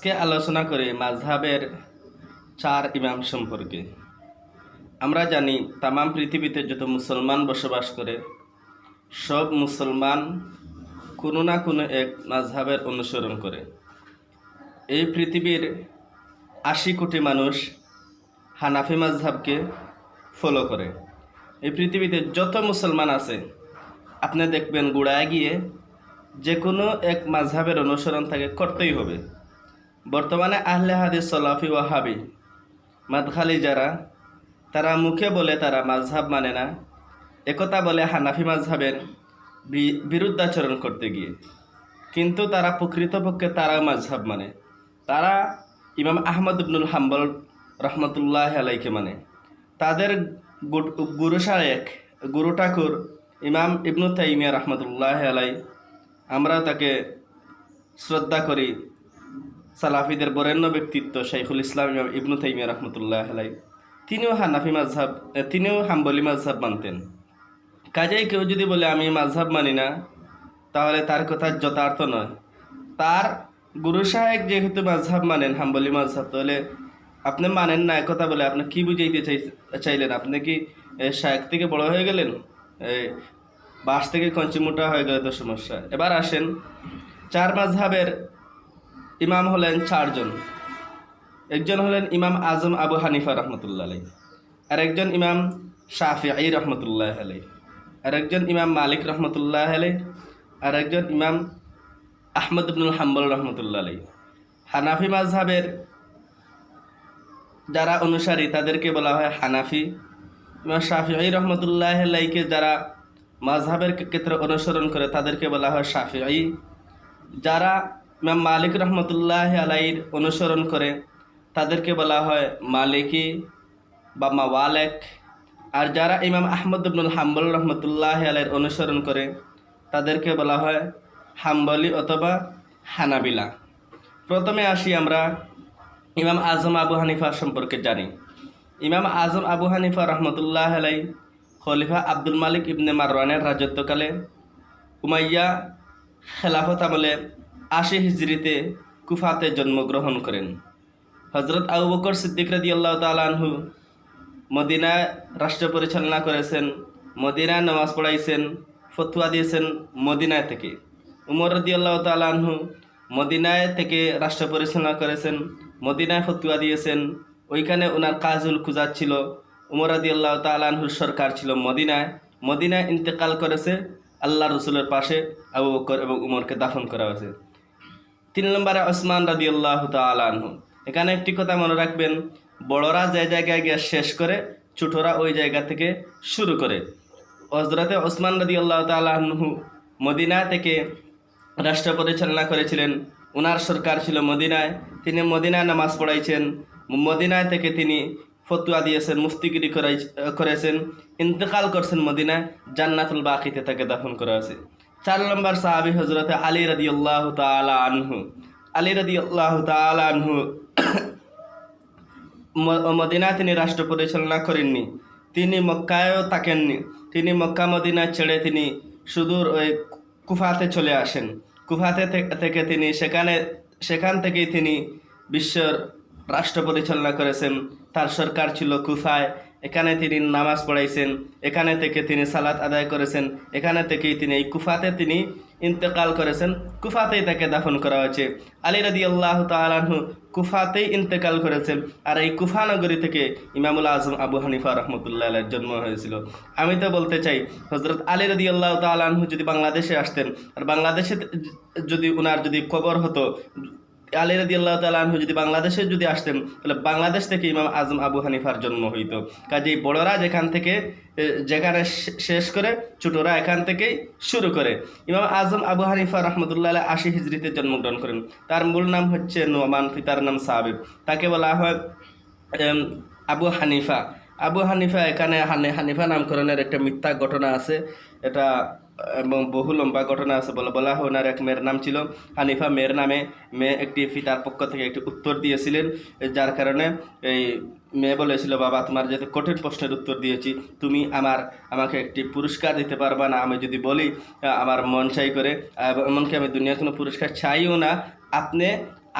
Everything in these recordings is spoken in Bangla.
আজকে আলোচনা করে মাঝহাবের চার ইমাম সম্পর্কে। আমরা জানি তামাম পৃথিবীতে যত মুসলমান বসবাস করে, সব মুসলমান কোনো না কোনো এক মাঝহাবের অনুসরণ করে। এই পৃথিবীর আশি কোটি মানুষ হানাফি মাঝহাবকে ফলো করে। এই পৃথিবীতে যত মুসলমান আছে, আপনি দেখবেন গোড়ায় গিয়ে যে কোনো এক মাঝহাবের অনুসরণ তাকে করতেই হবে। বর্তমানে আহলে হাদিস সলাফি ওয়াহাবি মাদখালি যারা, তারা মুখে বলে তারা মাঝহাব মানে না, একথা বলে হানাফি মাঝহাবের বিরুদ্ধাচরণ করতে গিয়ে। কিন্তু তারা প্রকৃতপক্ষে তারা মাঝহাব মানে। তারা ইমাম আহমদ ইবনুল হাম্বল রহমতুল্লাহ আলাইকে মানে। তাদের গুরু শায়েক গুরু ঠাকুর ইমাম ইবনু তাইমিয়া রহমতুল্লাহ আলাই, আমরা তাকে শ্রদ্ধা করি সালাফিদের বরেণ্য ব্যক্তিত্ব শাইখুল ইসলাম ইবনু তাইমিয়া রহমতুল্লাহ আলাই তিনিও হানাফি মাঝহাব তিনিও হাম্বলি মাঝহাব মানতেন। কাজেই কেউ যদি বলে, আমি মাঝহাব মানি না, তাহলে তার কথা যথার্থ নয়। তার গুরু সাহেব যেহেতু মাঝহাব মানেন, হাম্বলি মাঝহাব তাহলে আপনি মানেন না, একথা বলে আপনি কি বুঝাইতে চাই, চাইলেন? আপনি কি শায়েক থেকে বড় হয়ে গেলেন? বাস থেকে কঞ্চি মোটা হয়ে গেলে তো সমস্যা। এবার আসেন, চার মাঝহাবের ইমাম হলেন চারজন। একজন হলেন ইমাম আজম আবু হানিফা রহমতুল্লাহ আলাই আর একজন ইমাম শাফি আই রহমতুল্লাহ আলাই আর একজন ইমাম মালিক রহমতুল্লাহ আলাই আর একজন ইমাম আহমদ ইবনুল হাম্বল রহমতুল্লাহ আলাই হানাফি মাঝহাবের যারা অনুসারী, তাদেরকে বলা হয় হানাফি। ইমাম শাফিঈ রহমতুল্লাহ আলাইকে যারা মাঝহাবের ক্ষেত্রে অনুসরণ করে, তাদেরকে বলা হয় শাফিঈ। যারা ইমাম মালিক রহমতুল্লাহ আলাইর অনুসরণ করে, তাদেরকে বলা হয় মালিকি বা মাওয়ালেক। আর যারা ইমাম আহমদ ইবনুল হাম্বল রহমতুল্লাহ আলাইর অনুসরণ করে, তাদেরকে বলা হয় হাম্বলি অথবা হানাবিলা। প্রথমে আসি আমরা ইমাম আজম আবু হানিফা সম্পর্কে জানি। ইমাম আজম আবু হানিফা রহমতুল্লাহ আলাই খলিফা আব্দুল মালিক ইবনে মারওয়ানের রাজত্বকালে উমাইয়া খেলাফত আমলে আশি হিজরিতে কুফাতে জন্মগ্রহণ করেন। হজরত আবু বকর সিদ্দিক রাদি আল্লাহ তালাহু মদিনায় রাষ্ট্র পরিচালনা করেছেন মদিনায় নামাজ পড়াইছেন, ফতুয়া দিয়েছেন মদিনায় থেকে। উমর রদি আল্লাহ তালাহু মদিনায় থেকে রাষ্ট্র পরিচালনা করেছেন, মদিনায় ফতুয়া দিয়েছেন। ওইখানে ওনার কাজুল খুজাত ছিল, উমর রদি আল্লাহ তালাহুর সরকার ছিল মদিনায়। মদিনায় ইন্তেকাল করেছে আল্লাহ রসুলের পাশে আবু বকর এবং উমরকে দাফন করা হয়েছে। তিন নম্বরে ওসমান রাদি আল্লাহ তালাহু এখানে একটি কথা মনে রাখবেন, বড়রা যে জায়গায় গিয়ে শেষ করে, ছোটরা ওই জায়গা থেকে শুরু করে। হজরতে ওসমান রাদি আল্লাহ তালাহু মদিনা থেকে রাষ্ট্র পরিচালনা করেছিলেন। ওনার সরকার ছিল মদিনায়। তিনি মদিনায় নামাজ পড়াইছেন। মদিনায় থেকে তিনি ফতুয়া দিয়েছেন, মুফতিগিরি করেছেন, ইন্তেকাল করছেন মদিনায়, জান্নাতুল বাকিতে তাকে দাফন করা আছে চার নম্বর সাহাবি হজরতে আলী রাদি আল্লাহ আনহু। আলী রাদি আল্লাহ আনহু ম- মদিনায় তিনি রাষ্ট্র পরিচালনা করেননি। তিনি মক্কায়ও থাকেননি। তিনি মক্কা মদিনা ছেড়ে তিনি সুদূর ওই কুফাতে চলে আসেন। কুফাতে থেকে তিনি সেখানে, সেখান থেকেই তিনি বিশ্বর রাষ্ট্র পরিচালনা করেছেন। তার সরকার ছিল কুফায়। এখানে তিনি নামাজ পড়াইছেন, এখানে থেকে তিনি সালাত আদায় করেছেন, এখানে থেকেই তিনি এই কুফাতে তিনি ইন্তেকাল করেছেন, কুফাতেই তাকে দাফন করা হয়েছে। আলী রাদি আল্লাহ তালাহু কুফাতেই ইন্তেকাল করেছেন আর এই কুফা নগরী থেকে ইমামুল আজম আবু হানিফা রহমতুল্লাহ জন্ম হয়েছিল। আমি তো বলতে চাই হজরত আলী রাদি আল্লাহ তালাহু যদি বাংলাদেশে আসতেন, আর বাংলাদেশে যদি উনার যদি কবর হতো আলী রাদি আল্লাহ তালাহু যদি বাংলাদেশে যদি আসতেন, তাহলে বাংলাদেশ থেকে ইমাম আজম আবু হানিফার জন্ম হইতো। কাজেই বড়রা যেখান থেকে যেখানে শেষ করে, ছোটরা এখান থেকেই শুরু করে। ইমাম আজম আবু হানিফা রহমতুল্লাহ আশি হিজড়িতে জন্মগ্রহণ করেন। তার মূল নাম হচ্ছে নোমান, পিতার নাম সাবিব। তাকে বলা হয় আবু হানিফা। আবু হানিফা এখানে হানি, হানিফা নামকরণের একটা মিথ্যা ঘটনা আছে। এটা, এবং বহু লম্বা ঘটনা আছে বলে বলা হয় ওনার এক মেয়ের নাম ছিল হানিফা মেয়ের নামে। মেয়ে একটি পিতার পক্ষ থেকে একটি উত্তর দিয়েছিলেন, যার কারণে এই মেয়ে বলেছিল, বাবা, তোমার যেহেতু কঠিন প্রশ্নের উত্তর দিয়েছি, তুমি আমার, আমাকে একটি পুরস্কার দিতে পারবা না। আমি যদি বলি, আমার মন চাই করে এমনকি আমি দুনিয়ার কোনো পুরস্কার চাইও না, আপনি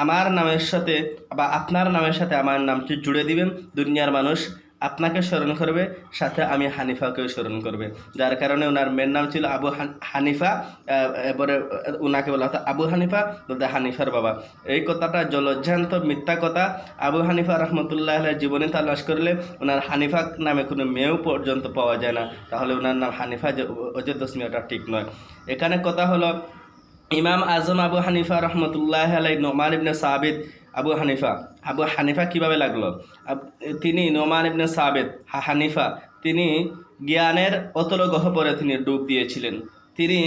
আমার নামের সাথে বা আপনার নামের সাথে আমার নামটি জুড়ে দিবেন। দুনিয়ার মানুষ আপনাকে স্মরণ করবে, সাথে আমি হানিফাকেও স্মরণ করবে। যার কারণে ওনার মেয়ের নাম ছিল আবু হান- হানিফা এরপরে ওনাকে বলা হতো আবু হানিফা বলতে হানিফার বাবা। এই কথাটা জলজ্জান্ত মিথ্যা কথা। আবু হানিফা রহমতুল্লাহ জীবনে তালাশ করলে ওনার হানিফা নামে কোনো মেয়েও পর্যন্ত পাওয়া যায় না। তাহলে ওনার নাম হানিফা যে অযোধ্য ওটা ঠিক নয়। এখানে কথা হলো, ইমাম আজম আবু হানিফা রহমতুল্লাহ আলাই নোমান ইবনে সাবিদ আবু হানিফা আবু হানিফা কীভাবে লাগল? তিনি নোমান ইবনে সাবেদ হানিফা, তিনি জ্ঞানের অতল গহ্বরে তিনি ডুব দিয়েছিলেন। তিনি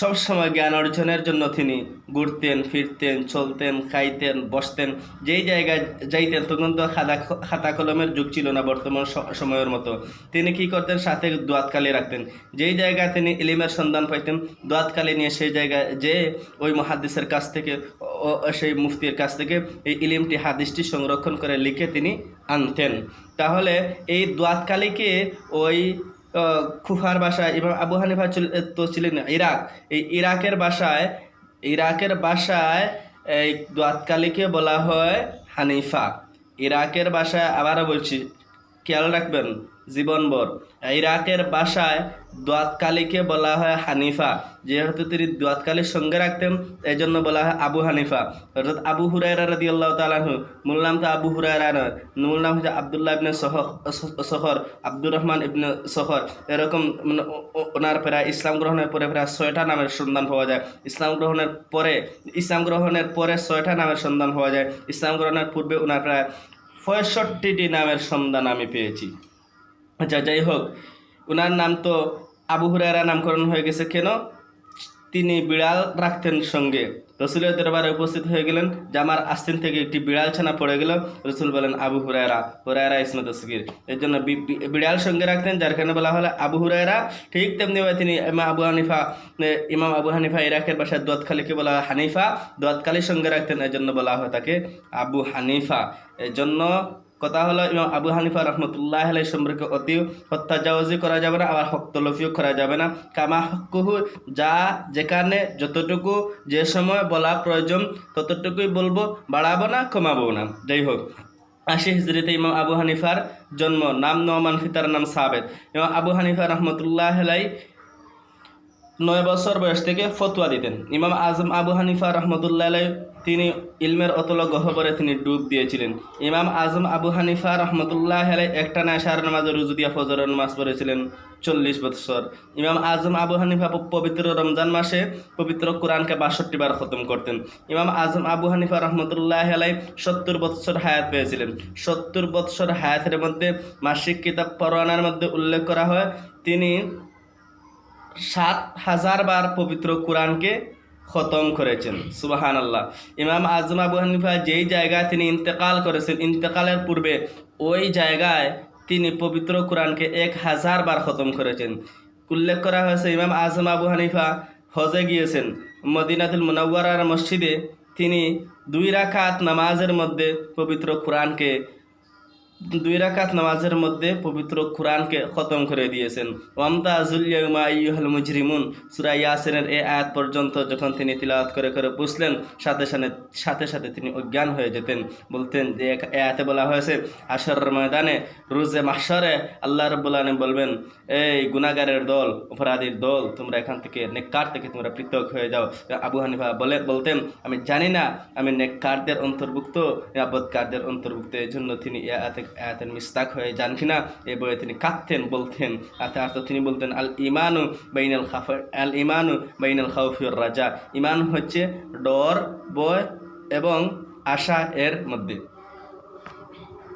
সবসময় জ্ঞান অর্জনের জন্য তিনি ঘুরতেন, ফিরতেন, চলতেন, খাইতেন, বসতেন। যেই জায়গায় যাইতেন তখন তো খাতা খাতা কলমের যুগ ছিল না বর্তমান সময়ের মতো। তিনি কি করতেন? সাথে দোয়াতকালি রাখতেন। যেই জায়গায় তিনি ইলিমের সন্ধান পাইতেন দোয়াতকালি নিয়ে সেই জায়গায় যে ওই মহাদিসের কাছ থেকে সেই মুফতির কাছ থেকে এই ইলিমটি, হাদিসটি সংরক্ষণ করে লিখে তিনি আনতেন। তাহলে এই দোয়াতকালিকে ওই কুফার বাসায় এবং আবু হানিফা তো ছিলেন ইরাক। এই ইরাকের বাসায় ইরাকের বাসায় এই দোয়াতকালীকে বলা হয় হানিফা। ইরাকের বাসায় আবারও বলছি, খেয়াল রাখবেন, জীবনভর। ইরাকের বাসায় দোয়াতকালীকে বলা হয় হানিফা। যেহেতু তিনি দোয়াতকালীর সঙ্গে রাখতেন এই জন্য বলা হয় আবু হানিফা। অর্থাৎ আবু হুরায়রা রাদি আল্লাহ তালাহু মূল নাম তো আবু হুরায়রা নয়, মূল নাম হচ্ছে আবদুল্লাহ ইবনে সহর আব্দুর রহমান ইবনে সহর এরকম মানে ওনার প্রায় ইসলাম গ্রহণের পরে প্রায় ছয়টা নামের সন্ধান পাওয়া যায়। ইসলাম গ্রহণের পরে, ইসলাম গ্রহণের পরে ছয়টা নামের সন্ধান পাওয়া যায়। ইসলাম গ্রহণের পূর্বে ওনার প্রায় পঁয়ষট্টিটি নামের সন্ধান আমি পেয়েছি। আচ্ছা যাই হোক, ওনার নাম তো আবু হুরায়রা নামকরণ হয়ে গেছে কেন? তিনি বিড়াল রাখতেন সঙ্গে। রসুলের দরবারে উপস্থিত হয়ে গেলেন। যে আমার আস্তিন থেকে একটি বিড়াল ছানা পড়ে গেল। রসুল বলেন, আবু হুরায়রা। হুরায়রা ইসমত সগির এর জন্য বিড়াল সঙ্গে রাখতেন, যার কারণে বলা হলো, আবু হুরায়রা। ঠিক তেমনিভাবে তিনি ইমা আবু হানিফা ইমাম আবু হানিফা ইরাকের বাসায় দোয়াতখালীকে বলা হয় হানিফা। দোয়াতখালীর সঙ্গে রাখতেন, এর জন্য বলা হয় তাকে আবু হানিফা। এর জন্য কথা হলো, ইমাম আবু হানিফা রহমতুল্লাহ আলাই সম্পর্কে অতি হত্যাজাওয়াজি করা যাবে না, আবার হক তলফিও করা যাবে না। কামা হকুহু যা যেখানে যতটুকু যে সময় বলা প্রয়োজন, ততটুকুই বলব, বাড়াবো না, কমাবো না। যাই হোক আশি হিজরিতে ইমাম আবু হানিফার জন্ম, নাম নোমান ফিতার নাম সাবেদ ইমাম আবু হানিফা রহমতুল্লাহ আলাই নয় বছর বয়স থেকে ফতুয়া দিতেন। ইমাম আজম আবু হানিফা রহমতুল্লাহ তিনি ইলমের অতল গহ্বরে তিনি ডুব দিয়েছিলেন। ইমাম আজম আবু হানিফা রহমতুল্লাহ আলাই একটা না সার নামাজ রুজু দিয়া ফজরের নামাজ পড়েছিলেন চল্লিশ বছর ইমাম আজম আবু হানিফা পবিত্র রমজান মাসে পবিত্র কোরআনকে বাষট্টি বার খতম করতেন। ইমাম আজম আবু হানিফা রহমতুল্লাহ আলাই সত্তর বৎসর হায়াত পেয়েছিলেন। সত্তর বৎসর হায়াতের মধ্যে মাসিক কিতাব পরোয়ানার মধ্যে উল্লেখ করা হয়, তিনি সাত হাজার বার পবিত্র কোরআনকে খতম করেছেন। সুবাহান আল্লাহ ইমাম আজম আবু হানিফা যেই জায়গায় তিনি ইন্তেকাল করেছেন, ইন্তেকালের পূর্বে ওই জায়গায় তিনি পবিত্র কোরআনকে এক হাজার বার খতম করেছেন। উল্লেখ করা হয়েছে, ইমাম আজম আবু হানিফা হজে গিয়েছেন। মদিনাতুল মুনাওয়ারার মসজিদে তিনি দুই রাখাত নামাজের মধ্যে পবিত্র কোরআনকে দুই রাকাত নামাজের মধ্যে পবিত্র কোরআনকে খতম করে দিয়েছেন। ওয়ামতাজুল মুজরিমুন। সুরা ইয়াসিনের এই আয়াত পর্যন্ত যখন তিনি তিলাওয়াত করে করে বুঝলেন সাথে সাথে সাথে সাথে তিনি অজ্ঞান হয়ে যেতেন। বলতেন যে এক আয়াতে বলা হয়েছে, আসর ময়দানে, রুজে মাসরে আল্লাহ রব্বুল আলম বলবেন, এই গুনাগারের দল, অপরাধীর দল, তোমরা এখান থেকে, নেককার থেকে তোমরা পৃথক হয়ে যাও। আবু হানিফা বলে, বলতেন, আমি জানি না, আমি নেককারদের অন্তর্ভুক্ত, নিরাপদকারদের অন্তর্ভুক্ত। এই জন্য তিনি এ আয়াতে আয়াতের মিস্তাক হয়ে যান কিনা? এ বইয়ে তিনি কাঁদতেন, বলতেন আর্থ তিনি বলতেন, আল ইমানু বাইনাল খাফ, আল ইমানু বাইনাল খাউফিউর রাজা। ইমান হচ্ছে ডর, বয় এবং আশা এর মধ্যে।